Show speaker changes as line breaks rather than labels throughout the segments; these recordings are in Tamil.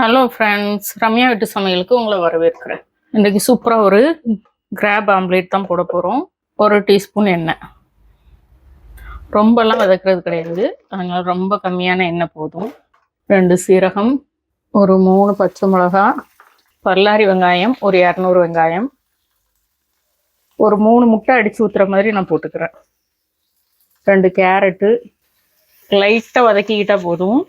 ஹலோ ஃப்ரெண்ட்ஸ் ரம்யா வீட்டு சமையலுக்கு உங்களை வரவேற்கிறேன். இன்றைக்கி சூப்பராக ஒரு கிராப் ஆம்லேட் தான் போட போகிறோம் ஒரு டீஸ்பூன் எண்ணெய். ரொம்பலாம் வதக்குறது கிடையாது. அதனால் ரொம்ப கம்மியான எண்ணெய் போதும். ரெண்டு சீரகம் ஒரு மூணு பச்சை மிளகா பல்லாரி வெங்காயம் ஒரு இரநூறு வெங்காயம். ஒரு மூணு முட்டை அடித்து ஊற்றுற மாதிரி நான் போட்டுக்கிறேன். ரெண்டு கேரட்டு. லைட்டாக வதக்கிக்கிட்டால் போதும்.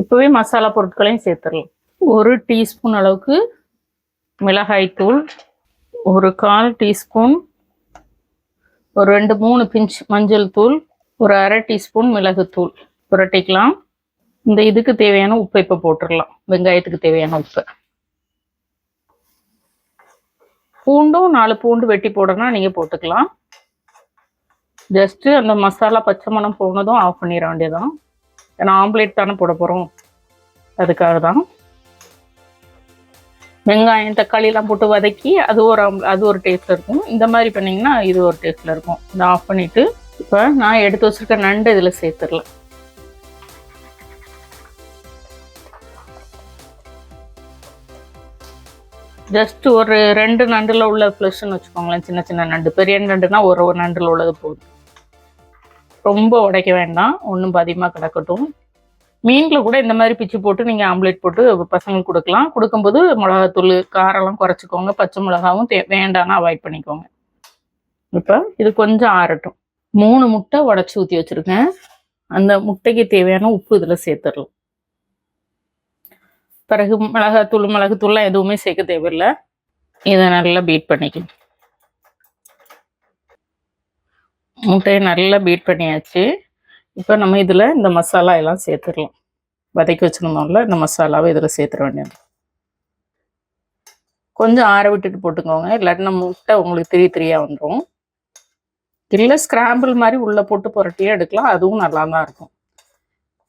இப்போவே மசாலா பொருட்களையும் சேர்த்துடலாம். ஒரு டீஸ்பூன் அளவுக்கு மிளகாய்த்தூள் ஒரு கால் டீஸ்பூன் ஒரு ரெண்டு மூணு பிஞ்ச் மஞ்சள் தூள் ஒரு அரை டீஸ்பூன் மிளகுத்தூள் புரட்டிக்கலாம். இந்த இதுக்கு தேவையான உப்பை இப்போ போட்டுடலாம். வெங்காயத்துக்கு தேவையான உப்பு. பூண்டும் நாலு பூண்டு வெட்டி போடணும்னா நீங்கள் போட்டுக்கலாம். ஜஸ்ட்டு அந்த மசாலா பச்சை மணம் போனதும் ஆஃப் பண்ணிட வேண்டியதான் ஏன்னா ஆம்லேட் தானே போட போகிறோம் அதுக்காக தான். வெங்காயம் தக்காளிலாம் போட்டு வதக்கி அது ஒரு அது ஒரு டேஸ்ட்டில் இருக்கும். இந்த மாதிரி பண்ணிங்கன்னா இது ஒரு டேஸ்ட்டில் இருக்கும். இதை ஆஃப் பண்ணிவிட்டு இப்போ நான் எடுத்து வச்சிருக்க நண்டு இதில் சேர்த்துடலாம். ஜஸ்ட் ஒரு ரெண்டு நண்டில் உள்ள ஃப்ளஷ்ன்னு வச்சுக்கோங்களேன் சின்ன சின்ன நண்டு. பெரிய நண்டுனா ஒரு ஒரு நண்டில் உள்ளது போதும். ரொம்ப உடைக்க வேண்டாம். ஒன்றும் அதிகமாக கிடக்கட்டும். மீனில் கூட இந்த மாதிரி பிச்சு போட்டு நீங்கள் ஆம்லேட் போட்டு பசங்களுக்கு கொடுக்கலாம். கொடுக்கும்போது மிளகாத்தூள் காரெல்லாம் குறைச்சிக்கோங்க. பச்சை மிளகாவும் தே வேண்டாம்னா அவாய்ட் பண்ணிக்கோங்க. இப்போ இது கொஞ்சம் ஆறட்டும். மூணு முட்டை உடச்சி ஊற்றி வச்சுருக்கேன். அந்த முட்டைக்கு தேவையான உப்பு இதில் சேர்த்துடலாம். பிறகு மிளகாத்தூள் மிளகுத்தூள்லாம் எதுவுமே சேர்க்க தேவையில்லை. இதை நல்லா பீட் பண்ணிக்கலாம் முட்டையை நல்லா பீட் பண்ணியாச்சு. இப்போ நம்ம இதில் இந்த மசாலா எல்லாம் சேர்த்துடலாம். வதக்கி வச்சுருந்தோம்ல இந்த மசாலாவை இதில் சேர்த்துட வேண்டியது. கொஞ்சம் ஆற விட்டுட்டு போட்டுக்கோங்க. இல்லாட்டினா முட்டை உங்களுக்கு திரி திரியாக வந்துடும் இல்லை ஸ்கிராம்பிள் மாதிரி உள்ளே போட்டு புரட்டியே எடுக்கலாம். அதுவும் நல்லா தான் இருக்கும்.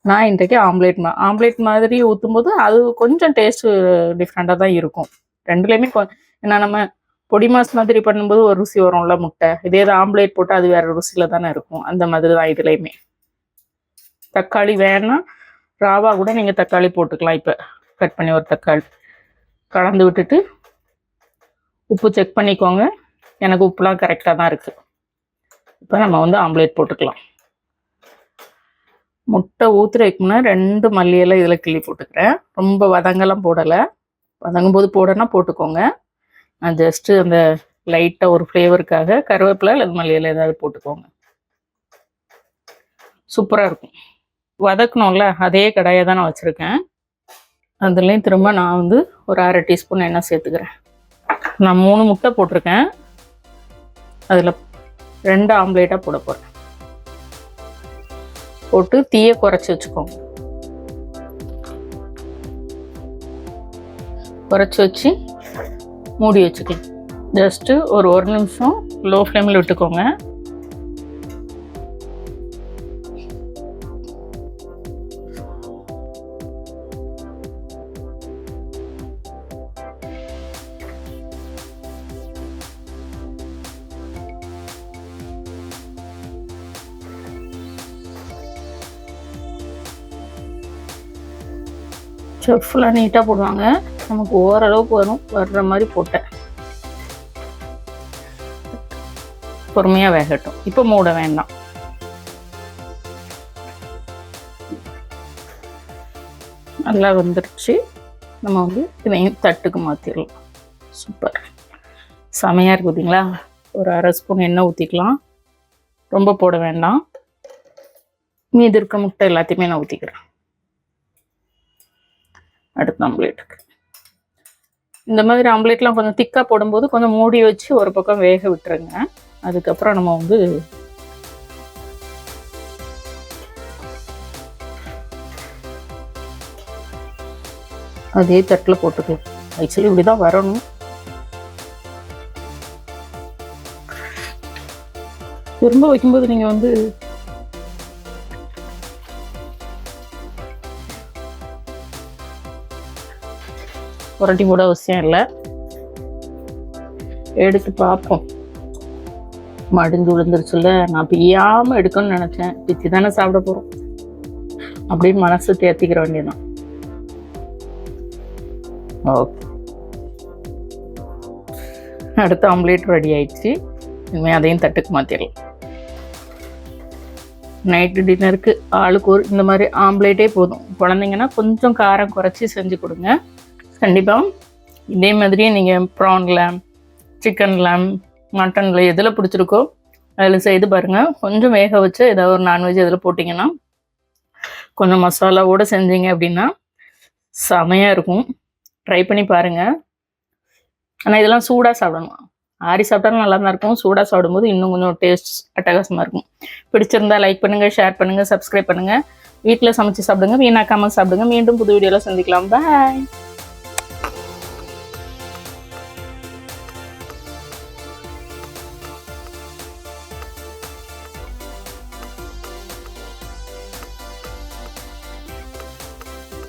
நான் இன்றைக்கு ஆம்லேட் மா ஆம்லேட் மாதிரி ஊற்றும் போது அது கொஞ்சம் டேஸ்ட்டு டிஃப்ரெண்ட்டாக தான் இருக்கும். ரெண்டுலேயுமே கொ ஏன்னா நம்ம பொடி மாஸ் மாதிரி பண்ணும்போது ஒரு ருசி வரும்ல முட்டை. இதே இது ஆம்லேட் போட்டு அது வேறு ருசியில் தானே இருக்கும். அந்த மாதிரி தான் இதுலேயுமே. தக்காளி வேணால் ராவா கூட நீங்கள் தக்காளி போட்டுக்கலாம் இப்போ. கட் பண்ணி ஒரு தக்காளி. கலந்து விட்டுட்டு உப்பு செக் பண்ணிக்கோங்க. எனக்கு உப்புலாம் கரெக்டாக தான் இருக்குது இப்போ நம்ம வந்து ஆம்லேட் போட்டுக்கலாம். முட்டை ஊற்றுறதுக்கு முன்னாடி ரெண்டு மல்லியெல்லாம் இதில் கிள்ளி போட்டுக்கிறேன். ரொம்ப வதங்கெல்லாம் போடலை. வதங்கும் போது போடனா போட்டுக்கோங்க. ஜஸ்ட்டு அந்த லைட்டாக ஒரு ஃப்ளேவருக்காக கருவேப்பிலை அல்லது மல்லியில் ஏதாவது போட்டுக்கோங்க. சூப்பராக இருக்கும். வதக்கணும்ல அதே கடாயை தான் நான் வச்சுருக்கேன். அதுலேயும் திரும்ப நான் வந்து ஒரு அரை டீஸ்பூன் எண்ணெய் சேர்த்துக்கிறேன். நான் மூணு முட்டை போட்டிருக்கேன். அதில் ரெண்டு ஆம்லேட்டாக போட போகிறேன் போட்டு தீயை குறைச்சி வச்சுக்கோங்க. குறைச்சி வச்சு மூடி வச்சுக்கலாம் ஜஸ்ட்டு ஒரு ஒரு நிமிஷம் லோ ஃப்ளேமில் விட்டுக்கோங்க செஃப்லாம் நீட்டாக போடுவாங்க. நமக்கு ஓரளவுக்கு வரும். வர்ற மாதிரி போட்டேன். பொறுமையாக வேகட்டும். இப்போ மூட வேண்டாம். நல்லா வந்துருச்சு. நம்ம வந்து இதையும் தட்டுக்கு மாற்றிடலாம் சூப்பர். செமையாக இருக்கு பார்த்தீங்களா ஒரு அரை ஸ்பூன் எண்ணெய் ஊற்றிக்கலாம் ரொம்ப போட வேண்டாம். மீதி இருக்க முட்டை எல்லாத்தையுமே நான் ஊற்றிக்கிறேன் அடுத்த நம்மளேட்டுக்கு இந்த மாதிரி ஆம்லேட்லாம் கொஞ்சம் திக்காக போடும்போது கொஞ்சம் மூடி வச்சு ஒரு பக்கம் வேக விட்டுருங்க. அதுக்கப்புறம் நம்ம வந்து அதே தட்டில் போட்டுக்கலாம். ஆக்சுவலி இப்படி தான் வரணும். திரும்ப வைக்கும்போது நீங்கள் வந்து புரட்டி போட அவசியம் இல்லை. எடுத்து பார்ப்போம். மடிஞ்சு விழுந்துருச்சுல்ல நான் பியாமல் எடுக்கணும்னு நினச்சேன். பிச்சு தானே சாப்பிட போகிறோம் அப்படின்னு மனசு தேர்த்திக்கிற வேண்டியதான் ஓகே. அடுத்த ஆம்லேட் ரெடி ஆயிடுச்சு. இனிமேல் அதையும் தட்டுக்கு மாற்றிடலாம் நைட்டு டின்னருக்கு ஆளுக்கு ஒரு இந்த மாதிரி ஆம்லேட்டே போதும். குழந்தைங்கன்னா கொஞ்சம் காரம் குறைச்சி செஞ்சு கொடுங்க. கண்டிப்பாக இதே மாதிரியே நீங்கள் ப்ரான்ல சிக்கனில் மட்டனில் எதில் பிடிச்சிருக்கோ அதில் செய்து பாருங்கள் கொஞ்சம் வேக வச்சு ஏதாவது ஒரு நான்வெஜ் இதில் போட்டிங்கன்னா கொஞ்சம் மசாலாவோடு செஞ்சீங்க அப்படின்னா செமையாக இருக்கும். ட்ரை பண்ணி பாருங்கள் ஆனால் இதெல்லாம் சூடாக சாப்பிடணும். ஆறி சாப்பிட்டாலும் நல்லா தான் இருக்கும். சூடாக சாப்பிடும்போது இன்னும் கொஞ்சம் டேஸ்ட் அட்டகாசமாக இருக்கும். பிடிச்சிருந்தா லைக் பண்ணுங்கள் ஷேர் பண்ணுங்கள் சப்ஸ்கிரைப் பண்ணுங்கள் வீட்டில் சமைச்சு சாப்பிடுங்க வீணாக்காமல் சாப்பிடுங்க. மீண்டும் புது வீடியோவில் சந்திக்கலாம். பாய்